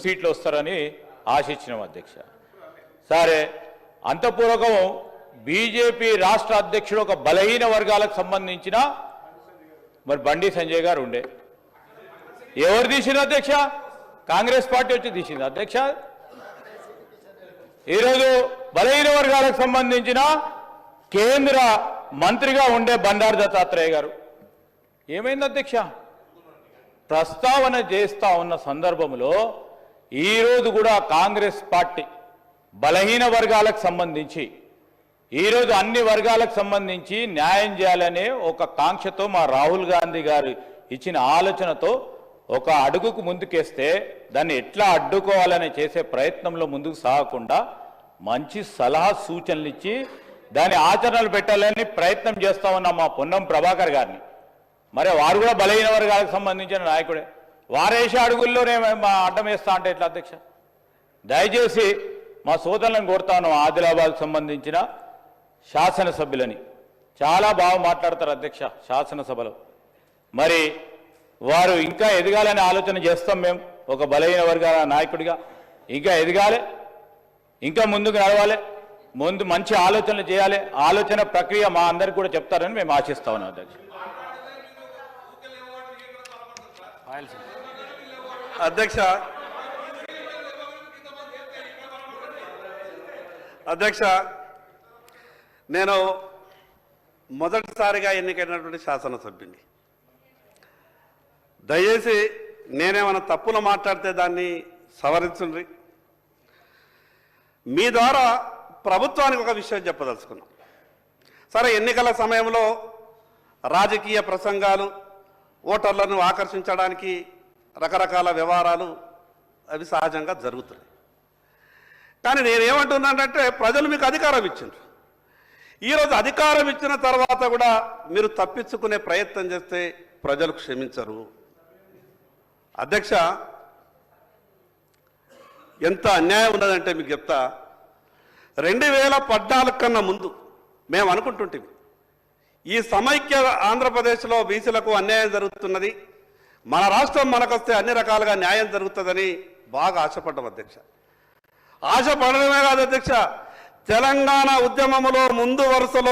సీట్లు వస్తారని ఆశించినాం అధ్యక్ష. సరే అంతపూర్వకం బీజేపీ రాష్ట్ర అధ్యక్షుడు ఒక బలహీన వర్గాలకు సంబంధించిన మరి బండి సంజయ్ గారు ఉండే. ఎవరు తీసింది అధ్యక్ష? కాంగ్రెస్ పార్టీ వచ్చి తీసింది అధ్యక్ష. ఈరోజు బలహీన వర్గాలకు సంబంధించిన కేంద్ర మంత్రిగా ఉండే బండారు దత్తాత్రేయ గారు. ఏమైంది అధ్యక్ష? ప్రస్తావన చేస్తా ఉన్న సందర్భంలో ఈరోజు కూడా కాంగ్రెస్ పార్టీ బలహీన వర్గాలకు సంబంధించి ఈరోజు అన్ని వర్గాలకు సంబంధించి న్యాయం చేయాలనే ఒక కాంక్షతో మా రాహుల్ గాంధీ గారు ఇచ్చిన ఆలోచనతో ఒక అడుగుకు ముందుకేస్తే దాన్ని ఎట్లా అడ్డుకోవాలని చేసే ప్రయత్నంలో ముందుకు సాగకుండా మంచి సలహా సూచనలు ఇచ్చి దాని ఆచరణలు పెట్టాలని ప్రయత్నం చేస్తా ఉన్న మా పొన్నం ప్రభాకర్ గారిని. మరి వారు కూడా బలహీన వర్గాలకు సంబంధించిన నాయకుడే. వారేసే అడుగుల్లోనే మా అడ్డం వేస్తా అంటే ఎట్లా అధ్యక్ష? దయచేసి మా సోదరులను కోరుతాను ఆదిలాబాద్కు సంబంధించిన శాసనసభ్యులని. చాలా బాగా మాట్లాడతారు అధ్యక్ష శాసనసభలో. మరి వారు ఇంకా ఎదగాలని ఆలోచన చేస్తాం మేము ఒక బలహీన వర్గాల నాయకుడిగా. ఇంకా ఎదగాలి ఇంకా ముందుకు నడవాలి ముందు మంచి ఆలోచనలు చేయాలి. ఆలోచన ప్రక్రియ మా అందరికి కూడా చెప్తారని మేము ఆశిస్తా ఉన్నాం అధ్యక్ష. అధ్యక్ష. అధ్యక్ష నేను మొదటిసారిగా ఎన్నికైనటువంటి శాసనసభ్యుని దయచేసి నేనేమైనా తప్పులు మాట్లాడితే దాన్ని సవరించండి. మీ ద్వారా ప్రభుత్వానికి ఒక విషయం చెప్పదలుచుకున్నాం. సరే ఎన్నికల సమయంలో రాజకీయ ప్రసంగాలు ఓటర్లను ఆకర్షించడానికి రకరకాల వ్యవహారాలు అవి సహజంగా జరుగుతున్నాయి. కానీ నేనేమంటున్నానంటే ప్రజలు మీకు అధికారం ఇచ్చిండ్రు. ఈరోజు అధికారం ఇచ్చిన తర్వాత కూడా మీరు తప్పించుకునే ప్రయత్నం చేస్తే ప్రజలు క్షమించరు. అధ్యక్ష ఎంత అన్యాయం ఉన్నదంటే మీకు చెప్తా. రెండు వేల పద్నాలుగు కన్నా ముందు మేము అనుకుంటుంటే ఈ సమైక్య ఆంధ్రప్రదేశ్లో బీసీలకు అన్యాయం జరుగుతున్నది. మన రాష్ట్రం మనకొస్తే అన్ని రకాలుగా న్యాయం జరుగుతుందని బాగా ఆశపడ్డాం అధ్యక్ష. ఆశపడడమే కాదు అధ్యక్ష తెలంగాణ ఉద్యమంలో ముందు వరుసలో